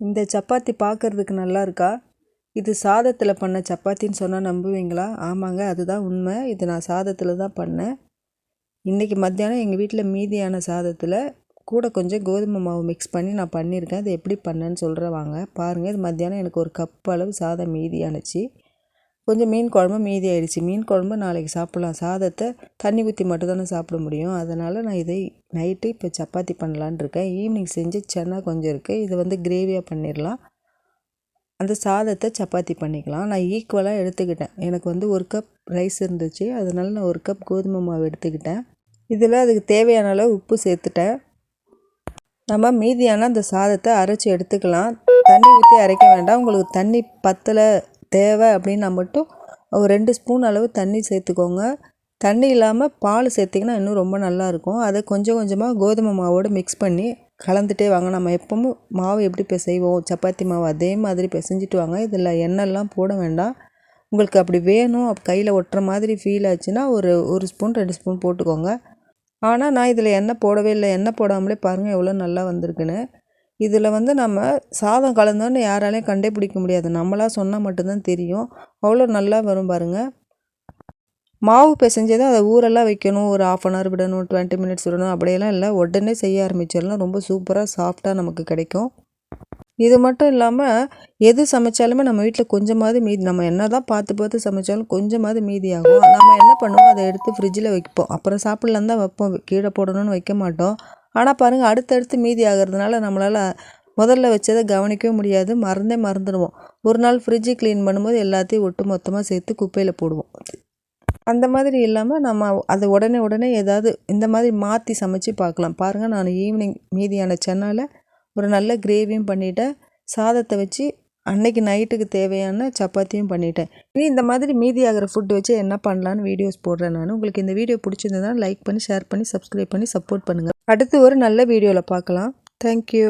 இந்த சப்பாத்தி பார்க்கறதுக்கு நல்லா இருக்கா? இது சாதத்தில் பண்ண சப்பாத்தின்னு சொன்னால் நம்புவீங்களா? ஆமாங்க அதுதான் உண்மை. இது நான் சாதத்தில் தான் பண்ணேன். இன்றைக்கி மத்தியானம் எங்கள் வீட்டில் மீதியான சாதத்தில் கூட கொஞ்சம் கோதுமை மாவு மிக்ஸ் பண்ணி நான் பண்ணியிருக்கேன். அது எப்படி பண்ணேன்னு சொல்கிறேன் வாங்க. பாருங்கள் இது மத்தியானம் எனக்கு ஒரு கப் அளவு சாதம் மீதியானுச்சு கொஞ்சம் மீன் குழம்பு மீதி ஆயிடுச்சு மீன் குழம்பு நாளைக்கு சாப்பிட்லாம். சாதத்தை தண்ணி ஊற்றி மட்டும் தானே சாப்பிட முடியும். அதனால் நான் இதை நைட்டு இப்போ சப்பாத்தி பண்ணலான் இருக்கேன். ஈவினிங் செஞ்சு சென்னா கொஞ்சம் இருக்குது இதை வந்து கிரேவியாக பண்ணிடலாம். அந்த சாதத்தை சப்பாத்தி பண்ணிக்கலாம். நான் ஈக்குவலாக எடுத்துக்கிட்டேன். எனக்கு வந்து ஒரு கப் ரைஸ் இருந்துச்சு. அதனால் நான் ஒரு கப் கோதுமை மாவு எடுத்துக்கிட்டேன். இதில் அதுக்கு தேவையான அளவு உப்பு சேர்த்துட்டேன். நம்ம மீதியான அந்த சாதத்தை அரைச்சி எடுத்துக்கலாம். தண்ணி ஊற்றி அரைக்க வேண்டாம். உங்களுக்கு தண்ணி பத்தலை தேவை அப்படின்னா மட்டும் ஒரு ரெண்டு ஸ்பூன் அளவு தண்ணி சேர்த்துக்கோங்க. தண்ணி இல்லாமல் பால் சேர்த்திங்கன்னா இன்னும் ரொம்ப நல்லாயிருக்கும் அதை கொஞ்சம் கொஞ்சமாக கோதுமை மாவோடு மிக்ஸ் பண்ணி கலந்துகிட்டே வாங்க. நம்ம எப்பவும் மாவு எப்படி இப்போ செய்வோம் சப்பாத்தி மாவு அதே மாதிரி பிசைஞ்சிட்டு வாங்க. இதில் எண்ணெய்லாம் போட வேண்டாம். உங்களுக்கு அப்படி வேணும் கையில் ஒட்டுற மாதிரி ஃபீல் ஆச்சுன்னா ஒரு ஒரு ஸ்பூன் ரெண்டு ஸ்பூன் போட்டுக்கோங்க. ஆனால் நான் இதில் எண்ணெய் போடவே இல்லை. எண்ணெய் போடாமலே பாருங்கள் எவ்வளோ நல்லா வந்திருக்குன்னு. இதில் வந்து நம்ம சாதம் கலந்தோன்னு யாராலையும் கண்டே பிடிக்க முடியாது. நம்மளாக சொன்னால் மட்டும்தான் தெரியும். அவ்வளோ நல்லா வரும் பாருங்கள் மாவு பிசைஞ்சதை அதை ஊரெல்லாம் வைக்கணும். ஒரு ஆஃப் அன் ஹவர் விடணும் டுவெண்ட்டி மினிட்ஸ் விடணும். அப்படியெல்லாம் இல்லை. உடனே செய்ய ஆரம்பிச்சிடலாம். ரொம்ப சூப்பராக சாஃப்டாக நமக்கு கிடைக்கும். இது மட்டும் இல்லாமல் எது சமைச்சாலுமே நம்ம வீட்டில் கொஞ்சமாவது மீதி நம்ம என்ன தான் பார்த்து பார்த்து சமைச்சாலும் கொஞ்சமாவது மீதி ஆகும் நம்ம என்ன பண்ணுவோம்? அதை எடுத்து ஃப்ரிட்ஜில் வைப்போம். அப்புறம் சாப்பிட்லாம் தான் வைப்போம். கீழே போடணும்னு வைக்க மாட்டோம். ஆனால் பாருங்கள் அடுத்தடுத்து மீதி ஆகிறதுனால நம்மளால் முதல்ல வச்சதை கவனிக்கவே முடியாது. மறந்தே மறந்துடுவோம். ஒரு நாள் ஃப்ரிட்ஜு க்ளீன் பண்ணும்போது எல்லாத்தையும் ஒட்டு மொத்தமாக சேர்த்து குப்பையில் போடுவோம். அந்த மாதிரி இல்லாமல் நம்ம அதை உடனே உடனே ஏதாவது இந்த மாதிரி மாற்றி சமைச்சு பார்க்கலாம். பாருங்கள் நான் ஈவினிங் மீதியான சென்னால் ஒரு நல்ல கிரேவியும் பண்ணிவிட்டேன் சாதத்தை வச்சு அன்னைக்கு நைட்டுக்கு தேவையான சப்பாத்தியும் பண்ணிட்டேன். இனி இந்த மாதிரி மீதி ஆகிற ஃபுட் வச்சு என்ன பண்ணலான்னு வீடியோஸ் போடுறேன் நான். உங்களுக்கு இந்த வீடியோ பிடிச்சிருந்ததுன்னா லைக் பண்ணி ஷேர் பண்ணி சப்ஸ்கிரைப் பண்ணி சப்போர்ட் பண்ணுங்கள் அடுத்து ஒரு நல்ல வீடியோவில் பார்க்கலாம். தேங்க்யூ